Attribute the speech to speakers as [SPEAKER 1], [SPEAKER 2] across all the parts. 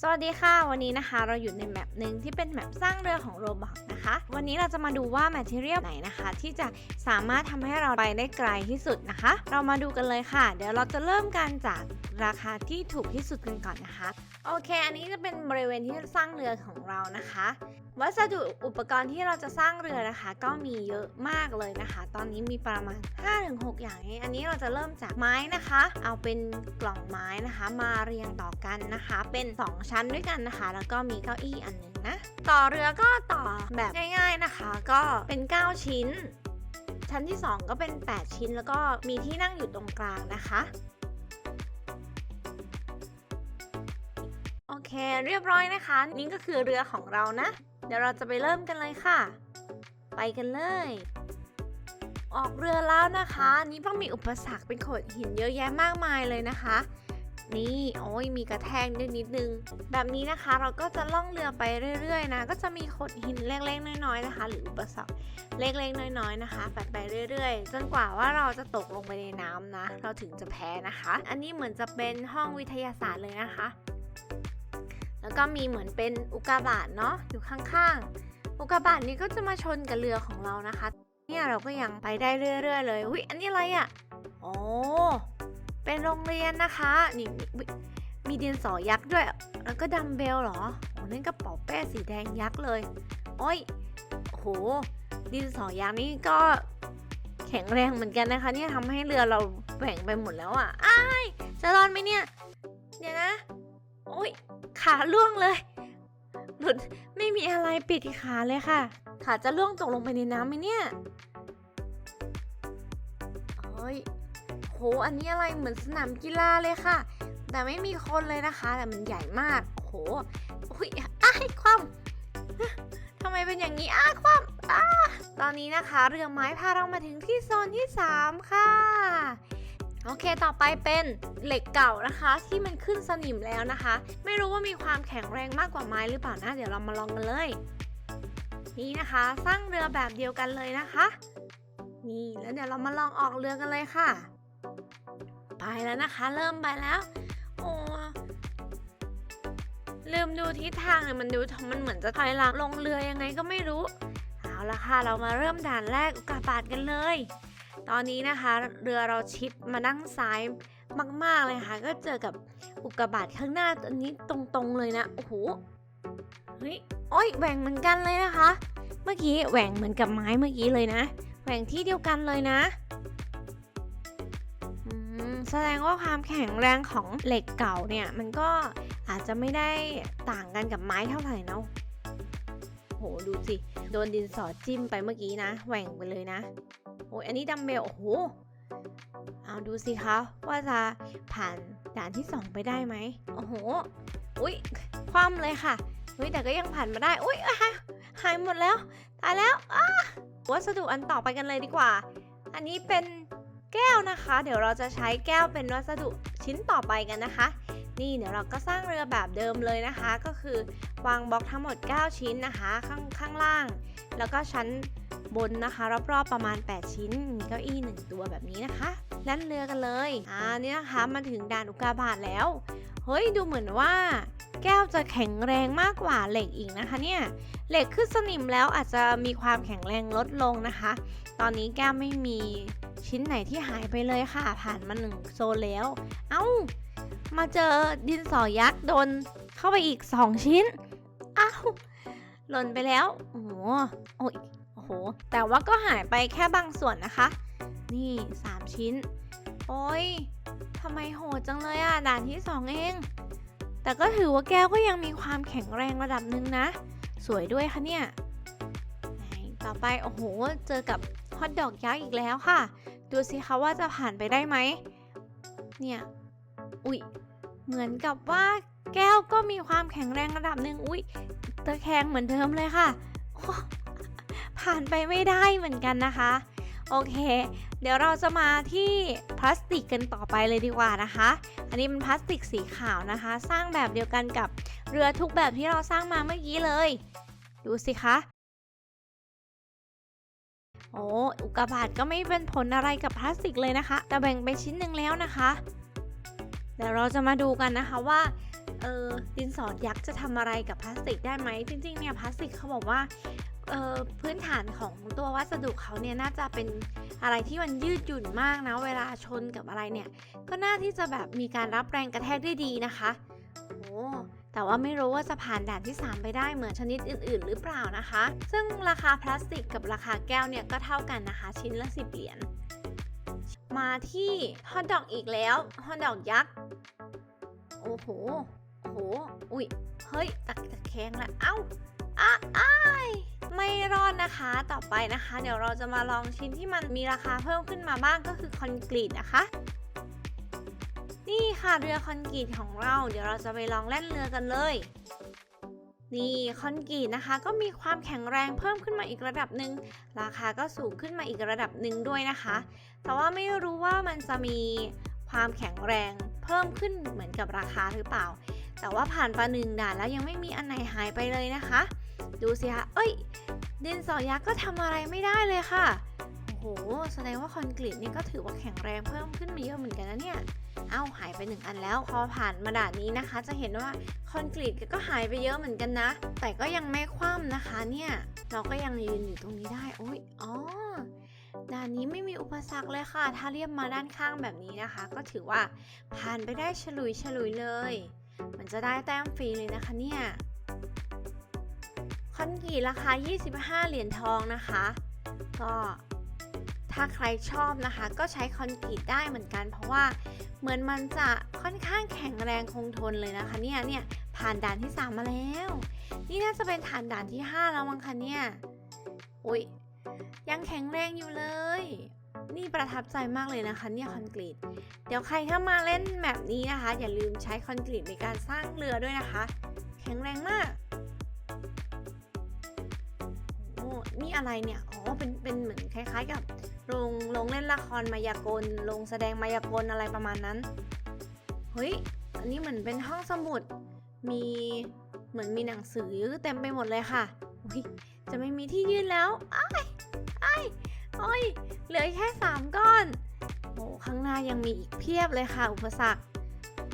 [SPEAKER 1] สวัสดีค่ะ วันนี้นะคะเราอยู่ในแมปหนึ่งที่เป็นแมปสร้างเรือของโรบอทนะคะ วันนี้เราจะมาดูว่าแมทเทียลไหนนะคะ ที่จะสามารถทำให้เราไปได้ไกลที่สุดนะคะ เรามาดูกันเลยค่ะ เดี๋ยวเราจะเริ่มกันจากราคาที่ถูกที่สุดกันก่อนนะคะ โอเค อันนี้จะเป็นบริเวณที่สร้างเรือของเรานะคะ วัสดุอุปกรณ์ที่เราจะสร้างเรือนะคะ ก็มีเยอะมากเลยนะคะ ตอนนี้มีประมาณ 5-6 อย่าง อันนี้เราจะเริ่มจากไม้นะคะ เอาเป็นกล่องไม้นะคะ มาเรียงต่อกันนะคะ เป็น 2 ชั้นด้วยกันนะคะ แล้วก็มีเก้าอี้อันหนึ่งนะ ต่อเรือก็ต่อแบบง่าย ๆนะคะ ก็เป็น 9 ชิ้น ชั้นที่ 2 ก็เป็น 8 ชิ้น แล้วก็มีที่นั่งอยู่ตรงกลางนะคะ เคเรียบร้อยนะคะ นี่ก็คือเรือของเรานะ เดี๋ยวเราจะไปเริ่มกันเลยค่ะ ไปกันเลย ออกเรือแล้วนะคะ นี่ต้องมีอุปสรรคเป็นโขดหินเยอะแยะมากมายเลยนะคะ นี่โอ้ยมีกระแทกด้วยนิดนึง แบบนี้นะคะเราก็จะล่องเรือไปเรื่อยๆนะ ก็จะมีโขดหินเล็กๆน้อยๆนะคะ หรืออุปสรรคเล็กๆน้อยๆนะคะไปไปเรื่อยๆ จนกว่าว่าเราจะตกลงไปในน้ำนะ เราถึงจะแพ้นะคะ อันนี้เหมือนจะเป็นห้องวิทยาศาสตร์เลยนะคะ แล้วก็มีเหมือนเป็นอุกกาบาตเนาะอยู่ข้างๆ อุกกาบาตนี้ก็จะมาชนกับเรือของเรานะคะ เนี่ยเราก็ยังไปได้เรื่อย ๆ เลยอุ้ยอันนี้อะไรอะ่ะโอ้เป็นโรงเรียนนะคะนี่มีมีดินสอยักษ์ด้วย แล้วก็ดัมเบลเหรอโอ้นั่นกระเป๋าแป้สีแดงยักษ์เลยโอ้ยโหดินสอยักษ์นี่ก็แข็งแรงเหมือนกันนะคะ เนี่ยทำให้เรือเราแหว่งไปหมดแล้วอะ่ะอ้ายจะรอดไหมเนี่ย เดี๋ยวนะ โอ้ยขาล่วงเลย หลุดไม่มีอะไรปิดขาเลยค่ะ ขาจะล่วงตกลงไปในน้ำไหมเนี่ยเฮ้ยโห อันนี้อะไรเหมือนสนามกีฬาเลยค่ะ แต่ไม่มีคนเลยนะคะ แต่มันใหญ่มาก โหโอ้ยอ้ายความทำไมเป็นอย่างนี้อ้าความอ้าตอนนี้นะคะ เรือไม้พาเรามาถึงที่โซนที่ 3 ค่ะ โอเคต่อไปเป็นเหล็กเก่านะคะ ที่มันขึ้นสนิมแล้วนะคะ ไม่รู้ว่ามีความแข็งแรงมากกว่าไม้หรือเปล่านะ เดี๋ยวเรามาลองกันเลย นี่นะคะ สร้างเรือแบบเดียวกันเลยนะคะ นี่แล้วเดี๋ยวเรามาลองออกเรือกันเลยค่ะ ไปแล้วนะคะ เริ่มไปแล้ว โอ้ลืมดูทิศทางเลยมันดูมันเหมือนจะถอยหลังลงเรือยังไงก็ไม่รู้ เอาละค่ะ เรามาเริ่มด่านแรกอุกาบาตกันเลย ตอนนี้นะคะ เรือเราชิดมานั่งซ้ายมาก ๆ เลยค่ะ ก็เจอกับอุกกาบาตข้างหน้าตัวนี้ตรงๆเลยนะ โอ้โห เฮ้ยโอ้ยแหว่งเหมือนกันเลยนะคะ เมื่อกี้แหว่งเหมือนกับไม้เมื่อกี้เลยนะ แหว่งที่เดียวกันเลยนะแสดงว่าความแข็งแรงของเหล็กเก่าเนี่ย มันก็อาจจะไม่ได้ต่างกันกับไม้เท่าไหร่เนาะโหดูสิ โดนดินสอจิ้มไปเมื่อกี้นะ แหว่งไปเลยนะ โอ้ยอันนี้ดัมเบล โอ้โห เอาดูสิคะว่าจะผ่านด่านที่2ไปได้ไหม โอ้โห อุ้ยคว่ำเลยค่ะอุ้ยแต่ก็ยังผ่านมาได้ อุ้ยหายหมดแล้ว ตายแล้วอ้าวัสดุอันต่อไปกันเลยดีกว่า อันนี้เป็นแก้วนะคะ เดี๋ยวเราจะใช้แก้วเป็นวัสดุชิ้นต่อไปกันนะคะ นี่เดี๋ยวเราก็สร้างเรือแบบเดิมเลยนะคะ ก็คือวางบล็อกทั้งหมด 9 ชิ้นนะคะ ข้างข้างล่าง แล้วก็ชั้นบนนะคะ รอบๆประมาณ 8 ชิ้นมีเก้าอี้ 1 ตัวแบบนี้นะคะแล่นเรือกันเลยอ่านี่นะคะมาถึงด่านอุกาบาตแล้วเฮ้ยดูเหมือนว่า แก้วจะแข็งแรงมากกว่าเหล็กอีกนะคะเนี่ยเหล็กขึ้นสนิมแล้วอาจจะมีความแข็งแรงลดลงนะคะ ตอนนี้แก้วไม่มีชิ้นไหนที่หายไปเลยค่ะ ผ่านมาหนึ่งโซนแล้ว เอ้า มาเจอดินสอยักษ์โดนเข้าไปอีก2ชิ้น อ้าว หล่นไปแล้ว โอ้โหโอ้ยโอ้โห แต่ว่าก็หายไปแค่บางส่วนนะคะ นี่3ชิ้น โอ้ยทำไมโหดจังเลยอะ ด่านที่2เอง แต่ก็ถือว่าแก้วก็ยังมีความแข็งแรงระดับหนึ่งนะ สวยด้วยค่ะเนี่ย ต่อไป โอ้โห เจอกับฮอตดอกยักษ์อีกแล้วค่ะ ดูสิคะว่าจะผ่านไปได้ไหม เนี่ย อุ๊ยเหมือนกับว่าแก้วก็มีความแข็งแรงระดับหนึ่งอุ๊ยตะแคงเหมือนเดิมเลยค่ะ ผ่านไปไม่ได้เหมือนกันนะคะ โอเค เดี๋ยวเราจะมาที่พลาสติกกันต่อไปเลยดีกว่านะคะ อันนี้เป็นพลาสติกสีขาวนะคะ สร้างแบบเดียวกันกับเรือทุกแบบที่เราสร้างมาเมื่อกี้เลย ดูสิคะโอ้อุกกาบาตก็ไม่เป็นผลอะไรกับพลาสติกเลยนะคะ แต่แบ่งไปชิ้นหนึ่งแล้วนะคะ เดี๋ยวเราจะมาดูกันนะคะว่าเออดินสอยักษ์จะทำอะไรกับพลาสติกได้ไหมจริงๆเนี่ยพลาสติกเขาบอกว่าเออพื้นฐานของตัววัสดุเขาเนี่ยน่าจะเป็นอะไรที่มันยืดหยุ่นมากนะเวลาชนกับอะไรเนี่ย ก็น่าที่จะแบบมีการรับแรงกระแทกได้ดีนะคะโอ้แต่ว่าไม่รู้ว่าจะผ่านด่านที่ 3 ไปได้เหมือนชนิดอื่น ๆ หรือเปล่านะคะ ซึ่งราคาพลาสติกกับราคาแก้วเนี่ยก็เท่ากันนะคะ ชิ้นละ 10 เหรียญมาที่ฮอทดอกอีกแล้วฮอทดอกยักษ์ โอ้โห โอ้โห อุ้ย เฮ้ยตะตะแคงละ เอ้าอ้าอ้ายไม่รอดนะคะ ต่อไปนะคะ เดี๋ยวเราจะมาลองชิ้นที่มันมีราคาเพิ่มขึ้นมาบ้างก็คือคอนกรีตนะคะ นี่ค่ะเรือคอนกรีตของเรา เดี๋ยวเราจะไปลองเล่นเรือกันเลย นี่คอนกรีตนะคะ ก็มีความแข็งแรงเพิ่มขึ้นมาอีกระดับหนึ่ง ราคาก็สูงขึ้นมาอีกระดับหนึ่งด้วยนะคะ แต่ว่าไม่รู้ว่ามันจะมีความแข็งแรง เพิ่มขึ้นเหมือนกับราคาหรือเปล่า แต่ว่าผ่านไปหนึ่งด่านแล้วยังไม่มีอันไหนหายไปเลยนะคะ ดูสิคะเอ้ย ดินสอยักษ์ก็ทำอะไรไม่ได้เลยค่ะโอ้โหแสดงว่าคอนกรีตนี่ก็ถือว่าแข็งแรงเพิ่มขึ้นมาเยอะเหมือนกันนะเนี่ย เอ้าหายไปหนึ่งอันแล้วพอผ่านมาด่านนี้นะคะ จะเห็นว่าคอนกรีตก็หายไปเยอะเหมือนกันนะ แต่ก็ยังไม่คว่ำนะคะเนี่ย เราก็ยังยืนอยู่ตรงนี้ได้ โอ้ย อ๋อ ด่านนี้ไม่มีอุปสรรคเลยค่ะ ถ้าเรียบมาด้านข้างแบบนี้นะคะ ก็ถือว่าผ่านไปได้ฉลุยฉลุยเลย มันจะได้แต้มฟรีเลยนะคะเนี่ยคอนกรีตราคา 25 เหรียญทองนะคะ ก็ถ้าใครชอบนะคะ ก็ใช้คอนกรีตได้เหมือนกัน เพราะว่าเหมือนมันจะค่อนข้างแข็งแรงคงทนเลยนะคะเนี่ยเนี่ยผ่านด่านที่ 3 มาแล้ว นี่น่าจะเป็นฐานด่านที่ 5 แล้วมั้งคะเนี่ย อุ้ย ยังแข็งแรงอยู่เลย นี่ประทับใจมากเลยนะคะเนี่ยคอนกรีต เดี๋ยวใครเข้ามาเล่นแบบนี้นะคะ อย่าลืมใช้คอนกรีตในการสร้างเรือด้วยนะคะ แข็งแรงมากโอ้นี่อะไรเนี่ย อ๋อ เป็น เป็นเหมือนคล้ายๆกับโรงโรงเล่นละครมายากลโรงแสดงมายากลอะไรประมาณนั้น เฮ้ย อันนี้เหมือนเป็นห้องสมุด มีเหมือนมีหนังสือเต็มไปหมดเลยค่ะ อุ๊ยจะไม่มีที่ยืนแล้วไอ้ไอ้ายโอ้ยเหลือแค่สามก้อนโอ้ข้างหน้ายังมีอีกเพียบเลยค่ะ อุปสรรค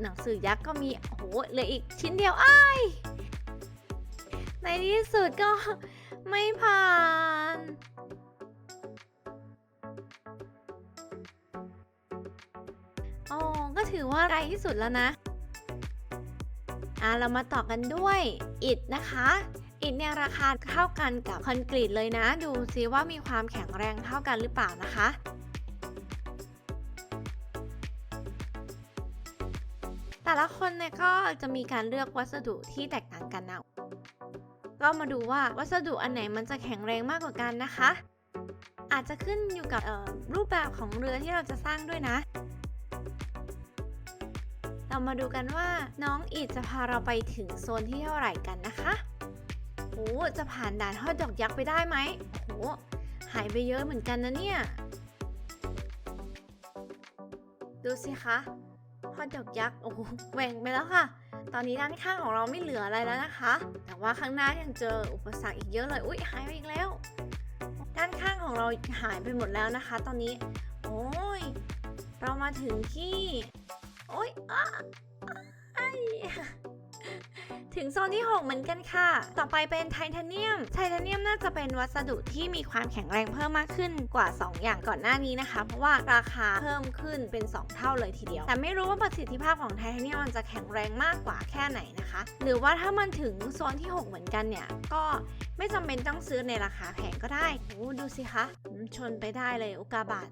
[SPEAKER 1] หนังสือยักษ์ก็มีโอ้โหเหลืออีกชิ้นเดียวอ้ายในที่สุดก็ไม่ผ่านอ๋อก็ถือว่าไรที่สุดแล้วนะอะเรามาต่อกันด้วยอิฐนะคะ อิฐเนี่ยราคาเท่ากันกับคอนกรีตเลยนะ ดูซิว่ามีความแข็งแรงเท่ากันหรือเปล่านะคะแต่ละคนเนี่ยก็จะมีการเลือกวัสดุที่แตกต่างกันนะ ก็มาดูว่าวัสดุอันไหนมันจะแข็งแรงมากกว่ากันนะคะ อาจจะขึ้นอยู่กับรูปแบบของเรือที่เราจะสร้างด้วยนะ เรามาดูกันว่าน้องอิดจะพาเราไปถึงโซนที่เท่าไหร่กันนะคะ จะผ่านด่านทอดดอกยักษ์ไปได้ไหมโอ้หายไปเยอะเหมือนกันนะเนี่ย ดูสิคะทอดดอกยักษ์ โอ้โหแหว่งไปแล้วค่ะ ตอนนี้ด้านข้างของเราไม่เหลืออะไรแล้วนะคะ แต่ว่าข้างหน้ายังเจออุปสรรคอีกเยอะเลย อุ๊ยหายไปอีกแล้ว ด้านข้างของเราหายไปหมดแล้วนะคะ ตอนนี้ โอ้ย เรามาถึงที่ โอ๊ยอ้าอ้า ถึงโซนที่ 6 เหมือนกันค่ะ ต่อไปเป็นไทเทเนียม ไทเทเนียมน่าจะเป็นวัสดุที่มีความแข็งแรงเพิ่มมากขึ้นกว่า 2 อย่างก่อนหน้านี้นะคะ เพราะว่าราคาเพิ่มขึ้นเป็น 2 เท่าเลยทีเดียว แต่ไม่รู้ว่าประสิทธิภาพของไทเทเนียมมันจะแข็งแรงมากกว่าแค่ไหนนะคะ หรือว่าถ้ามันถึงโซนที่ 6 เหมือนกันเนี่ย ก็ไม่จำเป็นต้องซื้อในราคาแพงก็ได้โอ้ดูสิคะชนไปได้เลยอุกาบาต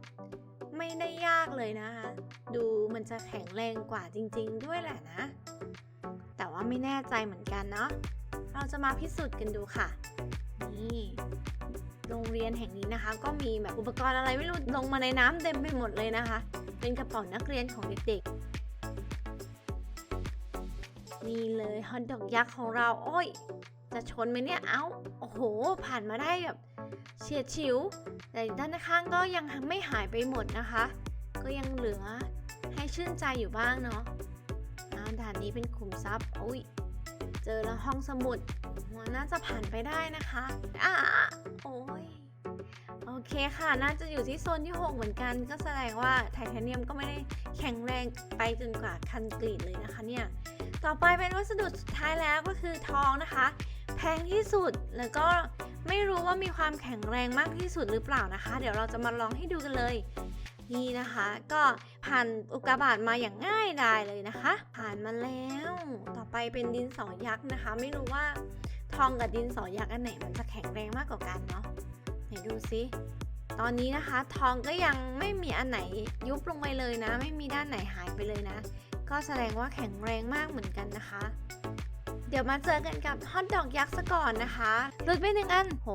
[SPEAKER 1] ไม่ได้ยากเลยนะคะ ดูมันจะแข็งแรงกว่าจริง ๆ ด้วยแหละนะ ไม่แน่ใจเหมือนกันเนาะเราจะมาพิสูจน์กันดูค่ะ นี่ โรงเรียนแห่งนี้นะคะ ก็มีแบบอุปกรณ์อะไรไม่รู้ลงมาในน้ำเต็มไปหมดเลยนะคะ เป็นกระเป๋านักเรียนของเด็กๆนี่เลยฮอตดอกยักษ์ของเรา โอ้ย จะชนไหมเนี่ย เอ้า โอ้โห ผ่านมาได้แบบเฉียดฉิว แต่ด้านข้างก็ยังไม่หายไปหมดนะคะ ก็ยังเหลือให้ชื่นใจอยู่บ้างเนาะ อ้าวด่านี้เป็นขุมทรัพย์อุ้ยเจอแล้วห้องสมุดหัวน่าจะผ่านไปได้นะคะอ่าโอ้ยโอเคค่ะ น่าจะอยู่ที่โซนที่ 6 เหมือนกัน ก็แสดงว่าไทเทเนียมก็ไม่ได้แข็งแรงไปจนกว่าคันกรีตเลยนะคะเนี่ย ต่อไปเป็นวัสดุสุดท้ายแล้วก็คือทองนะคะ แพงที่สุดแล้วก็ไม่รู้ว่ามีความแข็งแรงมากที่สุดหรือเปล่านะคะ เดี๋ยวเราจะมาลองให้ดูกันเลย นี่นะคะ ก็ผ่านอุกกาบาตมาอย่างง่ายดายเลยนะคะ ผ่านมาแล้ว ต่อไปเป็นดินสอยักษ์นะคะ ไม่รู้ว่าทองกับดินสอยักษ์อันไหนมันจะแข็งแรงมากกว่ากันเนาะไหนดูซิตอนนี้นะคะ ทองก็ยังไม่มีอันไหนยุบลงไปเลยนะ ไม่มีด้านไหนหายไปเลยนะ ก็แสดงว่าแข็งแรงมากเหมือนกันนะคะ เดี๋ยวมาเจอกันกับฮอตดอกยักษ์ซะก่อนนะคะหลุดไปหนึ่งอัน โห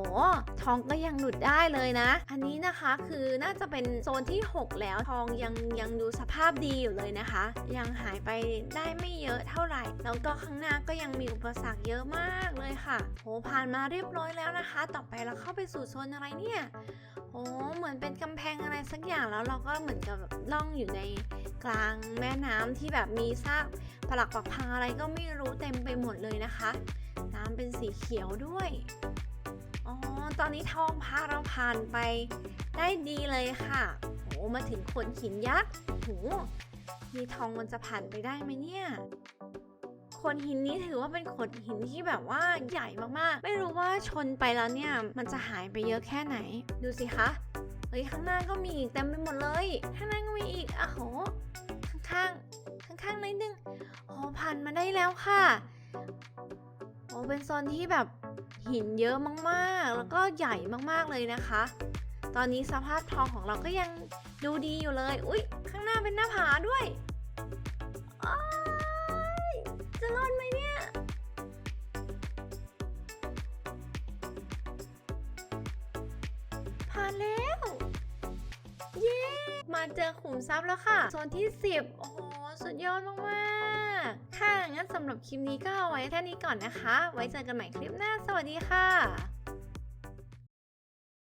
[SPEAKER 1] ทองก็ยังหลุดได้เลยนะ อันนี้นะคะคือน่าจะเป็นโซนที่ 6 แล้วทองยังยังดูสภาพดีอยู่เลยนะคะ ยังหายไปได้ไม่เยอะเท่าไหร่ แล้วก็ข้างหน้าก็ยังมีอุปสรรคเยอะมากเลยค่ะ โห ผ่านมาเรียบร้อยแล้วนะคะ ต่อไปเราเข้าไปสู่โซนอะไรเนี่ยโอ้เหมือนเป็นกำแพงอะไรสักอย่างแล้วเราก็เหมือนกับล่องอยู่ในกลางแม่น้ำที่แบบมีซากปลักปักพังอะไรก็ไม่รู้เต็มไปหมดเลยนะคะ น้ำเป็นสีเขียวด้วย อ๋อ ตอนนี้ทองพาเราผ่านไปได้ดีเลยค่ะโหมาถึงโขดหินยักษ์โหมีทองมันจะผ่านไปได้ไหมเนี่ยโขดหินนี้ถือว่าเป็นขดหินที่แบบว่าใหญ่มากๆ ไม่รู้ว่าชนไปแล้วเนี่ย มันจะหายไปเยอะแค่ไหน ดูสิคะ เฮ้ยข้างหน้าก็มีอีกเต็มไปหมดเลย ข้างหน้าก็มีอีกอะโห ข้างๆ ข้างๆนิดนึงโอ้ผ่านมาได้แล้วค่ะ โอ้เป็นโซนที่แบบหินเยอะมากๆ แล้วก็ใหญ่มากๆเลยนะคะ ตอนนี้สภาพทองของเราก็ยังดูดีอยู่เลย อุ๊ย ข้างหน้าเป็นหน้าผาด้วยอ้ายจะรอดไหมเนี่ย ผ่านแล้ว เย้ มาเจอขุมทรัพย์แล้วค่ะ โซนที่ 10 โอ้โห สุดยอดมาก ค่ะ งั้นสำหรับคลิปนี้ก็เอาไว้แค่นี้ก่อนนะคะ ไว้เจอกันใหม่คลิปหน้า สวัสดีค่ะ